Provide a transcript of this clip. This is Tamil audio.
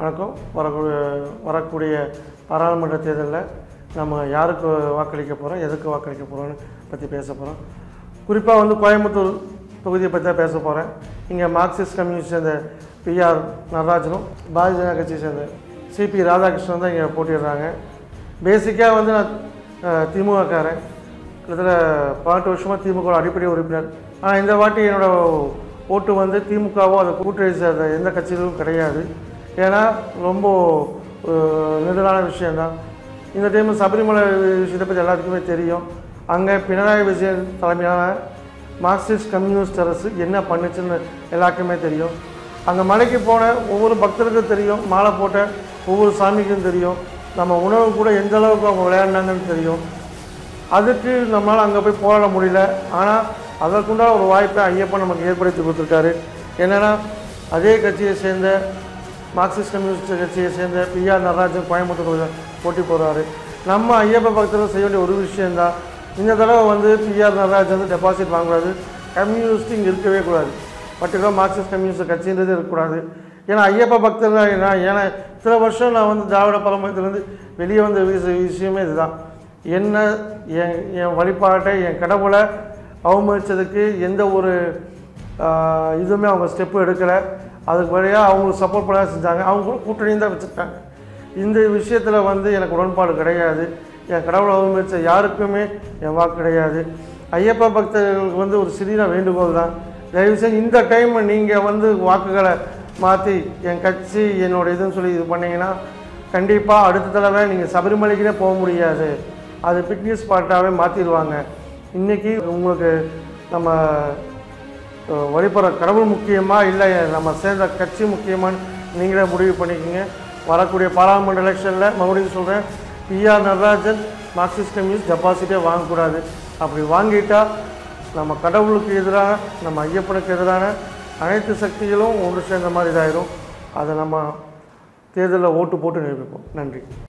வணக்கம். வரக்கூடிய வரக்கூடிய பாராளுமன்ற தேர்தலில் நம்ம யாருக்கு வாக்களிக்க போகிறோம் எதுக்கு வாக்களிக்க போகிறோம்னு பற்றி பேச போகிறோம் குறிப்பாக வந்து கோயம்புத்தூர் தொகுதியை பற்றி தான் பேச போகிறேன் இங்கே மார்க்சிஸ்ட் கம்யூனிஸ்ட் சேர்ந்த பிஆர் நடராஜனும் பாரதிய ஜனதா கட்சியை சேர்ந்த சிபி ராதாகிருஷ்ணன் தான் இங்கே போட்டிடுறாங்க பேசிக்காக வந்து நான் திமுகக்காரன். கிட்டத்தட்ட பதினெட்டு வருஷமாக திமுக அடிப்படை உறுப்பினர். ஆனால் இந்த வாட்டி என்னோடய ஓட்டு வந்து திமுகவோ அதை கூட்டணி சேர்ந்த எந்த கட்சியிலும் கிடையாது. ஏன்னா ரொம்ப அஹ், விஷயந்தான் இந்த டைம் சபரிமலை விஷயத்தை பற்றி எல்லாத்துக்குமே தெரியும். அங்கே பினராயி விஜயன் தலைமையிலான மார்க்சிஸ்ட் கம்யூனிஸ்ட் அரசு என்ன பண்ணுச்சுன்னு எல்லாருக்குமே தெரியும். அங்கே மலைக்கு போன ஒவ்வொரு பக்தருக்கும் தெரியும். மாலை போட்ட ஒவ்வொரு சாமிக்கும் தெரியும். நம்ம உணவு கூட எந்த அளவுக்கு அவங்க விளையாடினாங்கன்னு தெரியும். அதுக்கு நம்மளால் அங்கே போய் போராட முடியல. ஆனால் அதற்குண்டான ஒரு வாய்ப்பை ஐயப்பன் நமக்கு ஏற்படுத்தி கொடுத்துருக்காரு. என்னென்னா அதே கட்சியை சேர்ந்த மார்க்சிஸ்ட் கம்யூனிஸ்ட் கட்சியை சேர்ந்த பிஆர் நடராஜன் கோயம்புத்தூர் போட்டி போகிறாரு நம்ம ஐயப்ப பக்தர்கள் செய்ய வேண்டிய ஒரு விஷயந்தான் இந்த தடவை வந்து பிஆர் நடராஜன் வந்து டெபாசிட் வாங்கக்கூடாது கம்யூனிஸ்ட் இங்கே இருக்கவே கூடாது. பர்டிகுலர் மார்க்சிஸ்ட் கம்யூனிஸ்ட் கட்சின்றது இருக்கக்கூடாது. ஏன்னா ஐயப்ப பக்தர்கள் நான் ஏன்னா சில வருஷம் நான் வந்து திராவிட பரம்பரத்துலேருந்து வெளியே வந்த விஷயமே இதுதான். என்ன என் என் வழிபாட்டை என் கடவுளை அவமதித்ததுக்கு எந்த ஒரு இதுவுமே அவங்க ஸ்டெப்பு எடுக்கலை. அதுக்கு வழியாக அவங்களுக்கு சப்போர்ட் பண்ண செஞ்சாங்க. அவங்க கூட கூட்டணியும் தான் வச்சுருக்காங்க. இந்த விஷயத்தில் வந்து எனக்கு உடன்பாடு கிடையாது. என் கடவுளை அவமதித்த யாருக்குமே என் வாக்கு கிடையாது. ஐயப்ப பக்தர்களுக்கு வந்து ஒரு சிறிய வேண்டுகோள் தான். தயவுசெய்து இந்த டைம் நீங்கள் வந்து வாக்குகளை மாற்றி என் கட்சி என்னோட இதுன்னு சொல்லி இது பண்ணிங்கன்னா கண்டிப்பாக அடுத்த தடவை நீங்கள் சபரிமலைக்குனே போக முடியாது. அது பிக்னிக் ஸ்பாட்டாகவே மாற்றிடுவாங்க இன்றைக்கி உங்களுக்கு நம்ம வழிபடுற கடவுள் முக்கியமாக இல்லை நம்ம சேர்ந்த கட்சி முக்கியமான்னு நீங்களே முடிவு பண்ணிக்கோங்க. வரக்கூடிய பாராளுமன்ற எலெக்ஷனில் மறுபடியும் சொல்கிறேன் P R Natarajan Marxist Communist டெபாசிட்டே வாங்கக்கூடாது. அப்படி வாங்கிட்டால் நம்ம கடவுளுக்கு எதிராக நம்ம ஐயப்பனுக்கு எதிரான அனைத்து சக்திகளும் ஒன்று சேர்ந்த மாதிரி இதாயிரும் அதை நம்ம தேர்தலில் ஓட்டு போட்டு நிரூபிப்போம். நன்றி.